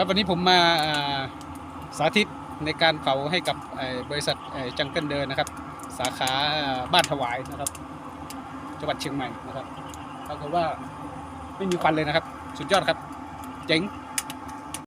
ครับวันนี้ผมมาสาธิตในการเผาให้กับบริษัทจังเกิลเดินนะครับ สาขาบ้านถวายนะครับจังหวัดเชียงใหม่นะครับปรากฏว่าไม่มีควันเลยนะครับ สุดยอดครับ เจ๋ง